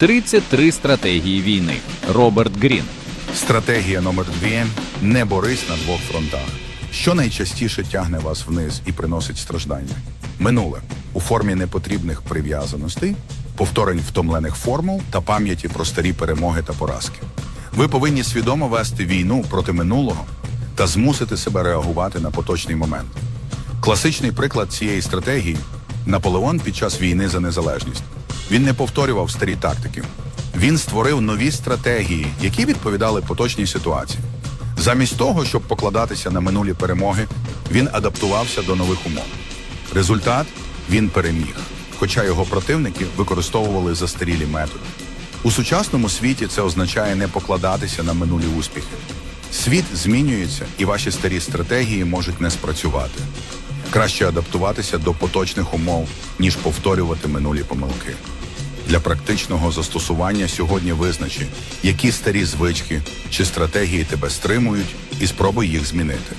33 стратегії війни. Роберт Грін. Стратегія номер дві не борись на двох фронтах. Що найчастіше тягне вас вниз і приносить страждання? Минуле у формі непотрібних прив'язаностей, повторень втомлених формул та пам'яті про старі перемоги та поразки. Ви повинні свідомо вести війну проти минулого та змусити себе реагувати на поточний момент. Класичний приклад цієї стратегії Наполеон під час війни за незалежність. Він не повторював старі тактики. Він створив нові стратегії, які відповідали поточній ситуації. Замість того, щоб покладатися на минулі перемоги, він адаптувався до нових умов. Результат він переміг, хоча його противники використовували застарілі методи. У сучасному світі це означає не покладатися на минулі успіхи. Світ змінюється, і ваші старі стратегії можуть не спрацювати. Краще адаптуватися до поточних умов, ніж повторювати минулі помилки. Для практичного застосування сьогодні визначи, які старі звички чи стратегії тебе стримують, і спробуй їх змінити.